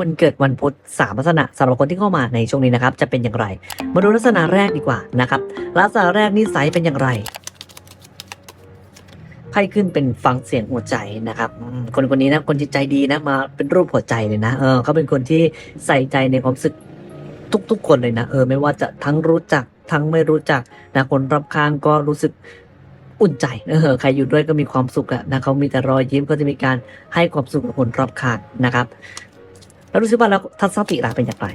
คนเกิดวันพุธสามลักษณะสำหรับคนที่เข้ามาในช่วงนี้นะครับ จะเป็นอย่างไร มาดูลักษณะแรกดีกว่านะครับลักษณะแรกนิสัยเป็นอย่างไรไพ่ขึ้นเป็นฟังเสียงหัวใจนะครับ คนคนนี้นะคนจิตใจดีนะมาเป็นรูปหัวใจเลยนะเออเขาเป็นคนที่ใส่ใจในความรู้สึกทุก ๆ คนเลยนะเออไม่ว่าจะทั้งรู้จักทั้งไม่รู้จักนะคนรอบข้างก็รู้สึกอุ่นใจเออใครอยู่ด้วยก็มีความสุขอะนะเขามีแต่รอยยิ้มก็จะมีการให้ความสุขกับคนรอบข้างนะครับ แล้วรู้สึกว่าแล้วทัศนคติล่ะเป็นอย่างไร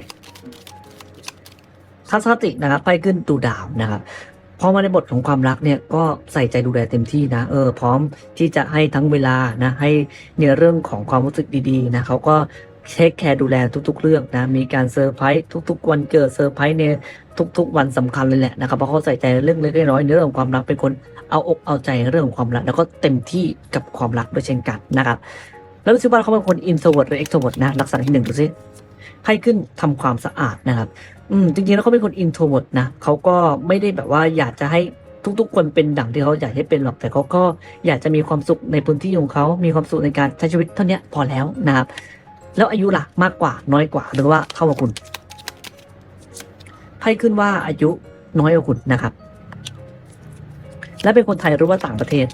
ทัศนคตินะครับไปขึ้นตูดาวนะครับพอมาในบทของความรักเนี่ยก็ใส่ใจดูแลเต็มที่นะเออพร้อมที่จะให้ทั้งเวลานะให้ในเรื่องของความรู้สึกดีๆนะเขาก็เช็คแคร์ดูแลทุก ๆ เรื่องนะมีการเซอร์ไพรส์ทุก ๆ วันเกิดเซอร์ไพรส์ในทุก ๆ วันสำคัญเลยแหละนะครับเพราะเขาใส่ใจเรื่องเล็กๆน้อยๆในเรื่องของความรักเป็นคนเอาอกเอาใจเรื่องของความรัก แล้วก็เต็มที่กับความรักด้วยเช่นกันนะครับ แล้วรู้สึกว่าเขาเป็นคนอินโทรเวิร์ดหรือเอ็กโทรเวิร์ดนะลักษณะที่หนึ่งดูสิไพ่ขึ้นทำความสะอาดนะครับ อืมจริงๆแล้วเขาเป็นคนอินโทรเวิร์ดนะเขาก็ไม่ได้แบบว่าอยากจะให้ทุกๆ คนเป็นดั่งที่เขาอยากให้เป็นหรอกแต่เขาก็อยากจะมีความสุขในพื้นที่ของเขา มีความสุขในการใช้ชีวิตเท่านี้พอแล้วนะครับ แล้วอายุล่ะมากกว่าน้อยกว่าหรือว่าเท่ากับคุณไพ่ขึ้นว่าอายุน้อยกว่าคุณนะครับ และเป็นคนไทยหรือว่าต่างประเทศ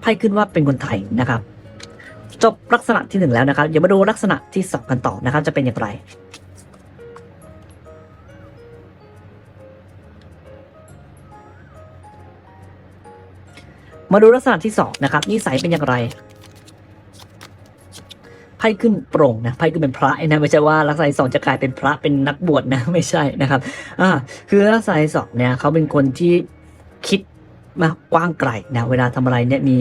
ไพ่ขึ้นว่าเป็นคนไทยนะครับ จบลักษณะที่หนึ่งแล้วนะครับเดี๋ยวมาดูลักษณะที่สองกันต่อนะครับ จะเป็นอย่างไร มาดูลักษณะที่สองนะครับนิสัยเป็นอย่างไรไพ่ขึ้นโปร่งนะไพ่ขึ้นเป็นพระนะไม่ใช่ว่าลักษณะสองจะกลายเป็นพระเป็นนักบวชนะไม่ใช่นะครับอ่าคือลักษณะสองเนี่ยเขาเป็นคนที่คิด มากว้างไกลนะเวลาทำอะไรเนี่ยมี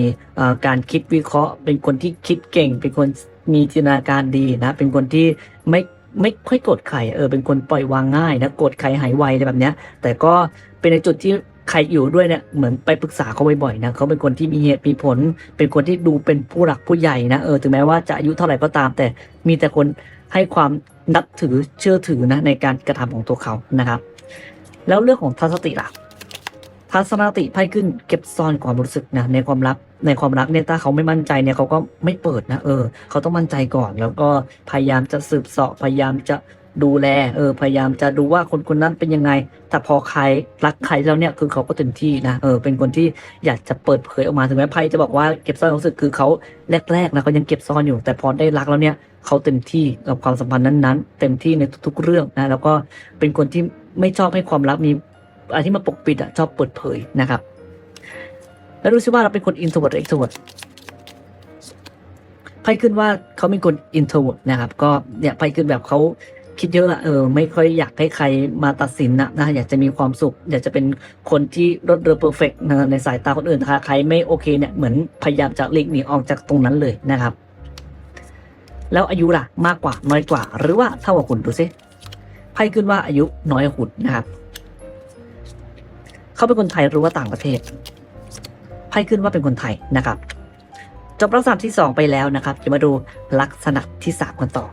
การคิดวิเคราะห์ เป็นคนที่คิดเก่ง เป็นคนมีจินตนาการดีนะเป็นคนที่ไม่ไม่ค่อยโกรธใครเออเป็นคนปล่อยวางง่ายนะโกรธใครหายไวอะไรแบบเนี้ย แต่ก็เป็นในจุดที่ใครอยู่ด้วยเนี่ยเหมือนไปปรึกษาเขาบ่อยๆนะเขาเป็นคนที่มีเหตุมีผล เป็นคนที่ดูเป็นผู้หลักผู้ใหญ่นะเออถึงแม้ว่าจะอายุเท่าไหร่ก็ตาม แต่มีแต่คนให้ความนับถือเชื่อถือนะในการกระทำของตัวเขานะครับ แล้วเรื่องของทัศนคติล่ะ ทัศนคติไพ่ขึ้นเก็บซ่อนความรู้สึกนะในความรักในความรักเนี่ยถ้าเขาไม่มั่นใจเนี่ยเขาก็ไม่เปิดนะเออ เขาต้องมั่นใจก่อน แล้วก็พยายามจะสืบเสาะพยายามจะดูแลเออพยายามจะดูว่าคนคนนั้นเป็นยังไง แต่พอใครรักใครแล้วเนี่ยคือเขาก็เต็มที่นะเออเป็นคนที่อยากจะเปิดเผยออกมาถึงแม้ไพ่จะบอกว่าเก็บซ่อนความรู้สึกคือเขาแรกๆนะเขายังเก็บซ่อนอยู่ แต่พอได้รักแล้วเนี่ยเขาเต็มที่กับความสัมพันธ์นั้นๆ เต็มที่ในทุกๆเรื่องนะแล้วก็เป็นคนที่ไม่ชอบให้ความรักมี อะไรที่มาปกปิดอะชอบเปิดเผยนะครับ แล้วรู้สึกว่าเราเป็นคนอินโทรเวิร์ดหรือเอ็กโทรเวิร์ดไพ่ขึ้นว่าเขาเป็นคนอินโทรเวิร์ดนะครับ ก็เนี่ยไพ่ขึ้นแบบเขาคิดเยอะอะเออไม่ค่อยอยากให้ใครมาตัดสินนะนะอยากจะมีความสุข อยากจะเป็นคนที่รถเรือเพอร์เฟกต์ในสายตาคนอื่นถ้าใครไม่โอเคเนี่ยเหมือนพยายามจะหลีกหนีออกจากตรงนั้นเลยนะครับ แล้วอายุล่ะมากกว่าน้อยกว่า หรือว่าเท่ากับคุณดูซิไพ่ขึ้นว่าอายุน้อยกว่าคุณนะครับ เขาเป็นคนไทยหรือว่าต่างประเทศไพ่ขึ้นว่าเป็นคนไทยนะครับ จบลักษณะที่สองไปแล้วนะครับจะมาดูลักษณะที่สามกันต่อ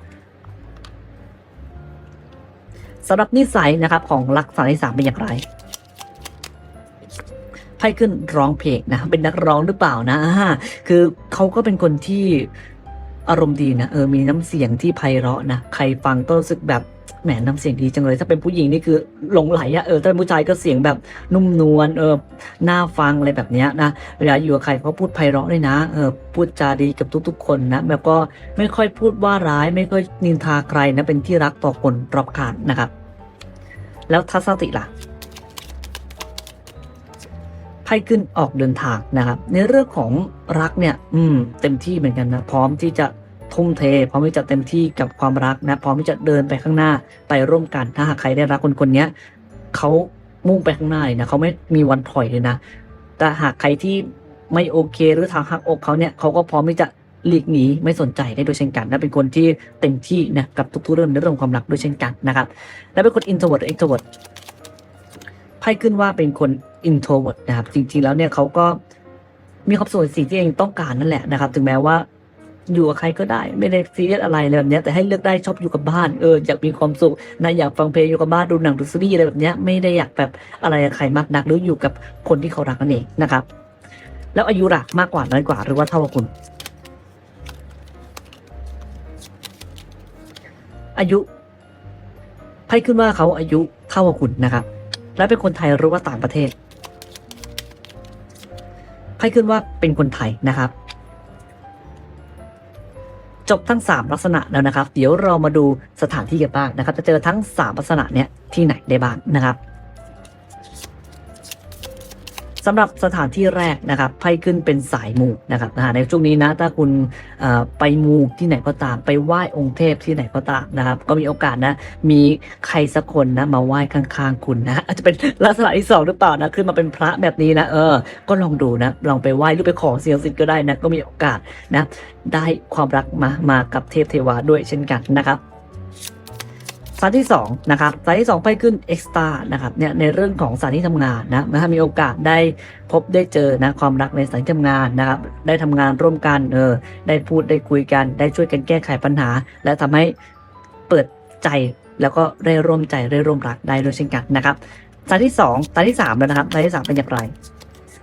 สำหรับนิสัยนะครับของลักษณะที่สามเป็นอย่างไรไพ่ขึ้นร้องเพลงนะ เป็นนักร้องหรือเปล่านะ คือเขาก็เป็นคนที่อารมณ์ดีนะ เออ มีน้ำเสียงที่ไพเราะนะ ใครฟังก็รู้สึกแบบ แหมน้ำเสียงดีจังเลย ถ้าเป็นผู้หญิงนี่คือหลงไหลอะเออถ้าเป็นผู้ชายก็เสียงแบบนุ่มนวลเออน่าฟังอะไรแบบเนี้ยนะเวลาอยู่กับใครเขาพูดไพเราะด้วยนะเออพูดจาดีกับทุกๆ คนนะแบบก็ไม่ค่อยพูดว่าร้าย ไม่ค่อยนินทาใครนะเป็นที่รักต่อคนรอบข้างนะครับ แล้วทัศนติล่ะไพ่ขึ้นออกเดินทางนะครับ ในเรื่องของรักเนี่ย อืม เต็มที่เหมือนกันนะ พร้อมที่จะ ทุ่มเท พร้อมที่จะเต็มที่กับความรักนะ พร้อมที่จะเดินไปข้างหน้าไปร่วมกัน ถ้าหากใครได้รักคนคนนี้เขามุ่งไปข้างหน้าเลยนะเขาไม่มีวันถอยเลยนะ แต่หากใครที่ไม่โอเคหรือทางหักอกเขาเนี่ยเขาก็พร้อมที่จะหลีกหนีไม่สนใจได้โดยเช่นกันนะเป็นคนที่เต็มที่นะกับทุกๆเรื่องในเรื่องความรักด้วยเช่นกันนะครับ และเป็นคน introvert หรือ extrovert ไพ่ขึ้นว่าเป็นคน introvert นะครับ จริงๆแล้วเนี่ยเขาก็มีความสุขในสิ่งที่เองต้องการนั่นแหละนะครับ ถึงแม้ว่า อยู่กับใครก็ได้ ไม่ได้ซีเรียสอะไรเลยแบบนี้แต่ให้เลือกได้ชอบอยู่กับบ้านเอออยากมีความสุขนะอยากฟังเพลงอยู่กับบ้านดูหนังดูซีรีส์อะไรแบบนี้ไม่ได้อยากแบบอะไรกับใครมากนักหรืออยู่กับคนที่เขารักนั่นเองนะครับ แล้วอายุล่ะมากกว่าน้อยกว่าหรือว่าเท่ากับคุณอายุไพ่ขึ้นว่าเขาอายุเท่ากับคุณนะครับ และเป็นคนไทยหรือว่าต่างประเทศไพ่ขึ้นว่าเป็นคนไทยนะครับ จบทั้ง 3 ลักษณะแล้วนะครับ เดี๋ยวเรามาดูสถานที่กันบ้างนะครับ จะเจอทั้ง 3 ลักษณะเนี้ยที่ไหนได้บ้างนะครับ สำหรับสถานที่แรกนะครับไพ่ขึ้นเป็นสายมูนะครับนะฮะในช่วงนี้นะถ้าคุณไปมูที่ไหนก็ตาม ไปไหว้องค์เทพที่ไหนก็ตามนะครับ ก็มีโอกาสนะ มีใครสักคนนะมาไหว้ข้างๆคุณนะอาจจะเป็นลักษณะที่สองหรือเปล่านะขึ้นมาเป็นพระแบบนี้นะเออ ก็ลองดูนะลองไปไหว้หรือไปขอเสียงสิทธิ์ก็ได้นะก็มีโอกาสนะ ได้ความรักมามากับเทพเทวาด้วยเช่นกันนะครับ สานที่สองนะครับสานที่สองไปขึ้นเอ็กซ์ตานะครับเนี่ยในเรื่องของสถานที่ทำงานนะนะมีโอกาสได้พบได้เจอนะความรักในสถานที่ทำงานนะครับได้ทำงานร่วมกันเออได้พูดได้คุยกัน ได้ช่วยกันแก้ไขปัญหา และทำให้เปิดใจแล้วก็ได้ร่วมใจได้ร่วมรักได้ด้วยเช่นกันนะครับสานที่สองสานที่สามแล้วนะครับสานที่สามเป็นอย่างไร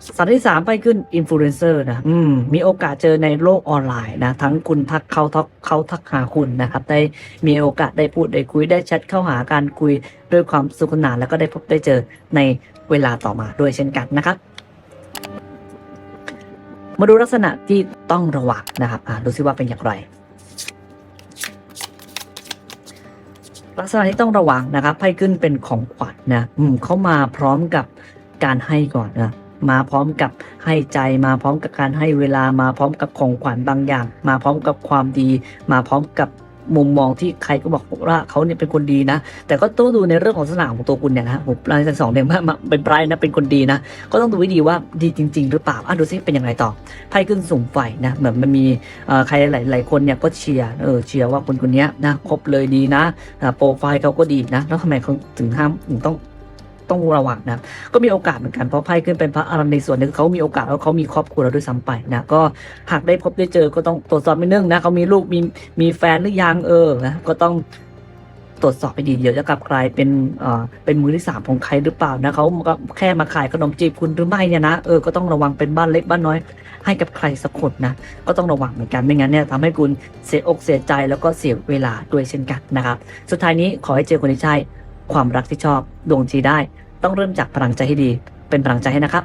สถานที่สามไปขึ้นอินฟลูเอนเซอร์นะอืมมีโอกาสเจอในโลกออนไลน์นะ ทั้งคุณทักเขาทักเขาทักหาคุณนะครับ ได้มีโอกาสได้พูดได้คุยได้แชทเข้าหาการคุยด้วยความสนุขสนานแล้วก็ได้พบได้เจอในเวลาต่อมาด้วยเช่นกันนะครับมาดูลักษณะที่ต้องระวังนะครับอ่าดูซิว่าเป็นอย่างไร ลักษณะที่ต้องระวังนะครับไพ่ขึ้นเป็นของขวัญนะอืมเข้ามาพร้อมกับการให้ก่อนนะ มาพร้อมกับให้ใจมาพร้อมกับการให้เวลามาพร้อมกับของขวัญบางอย่าง มาพร้อมกับความดี มาพร้อมกับมุมมองที่ใครก็บอกว่าเขาเนี่ยเป็นคนดีนะ แต่ก็ต้องดูในเรื่องของสนามของตัวคุณเนี่ยนะผมรายที่สองเนี่ยมามาเป็นไพรนะเป็นคนดีนะ ก็ต้องดูให้ดีว่าดีจริง ๆ หรือเปล่าอะดูซิเป็นอย่างไรต่อไพ่ขึ้นสูงไฟนะเหมือนมันมีใครหลาย ๆ คนเนี่ยก็เชียร์เออเชียร์ว่าคนคนนี้นะครบเลยดีนะโปรไฟล์เขาก็ดีนะ แล้วทำไมเขาถึงห้ามถึงต้อง ต้องระวังนะก็มีโอกาสเหมือนกันเพราะไพ่ขึ้นเป็นพระอารามในส่วนนึงเขามีโอกาสแล้วเขามีครอบครัวแล้วด้วยซ้ำไปนะก็หากได้พบได้เจอก็ต้องตรวจสอบนิดนึงนะเขามีลูกมีมีแฟนหรือยังเออนะก็ต้องตรวจสอบไปดีเดี๋ยวจะกลับกลายเป็นเอ่อเป็นมือที่สามของใครหรือเปล่านะเขาก็แค่มาขายขนมจีบคุณหรือไม่เนี่ยนะเออก็ต้องระวังเป็นบ้านเล็กบ้านน้อย ให้กับใครสักคนนะก็ต้องระวังเหมือนกันไม่งั้นเนี่ยทำให้คุณเสียอกเสียใจแล้วก็เสียเวลาด้วยเช่นกันนะครับสุดท้ายนี้ขอให้เจอคนที่ใช่ ความรักที่ชอบดวงจีได้ ต้องเริ่มจากพลังใจให้ดี เป็นพลังใจให้นะครับ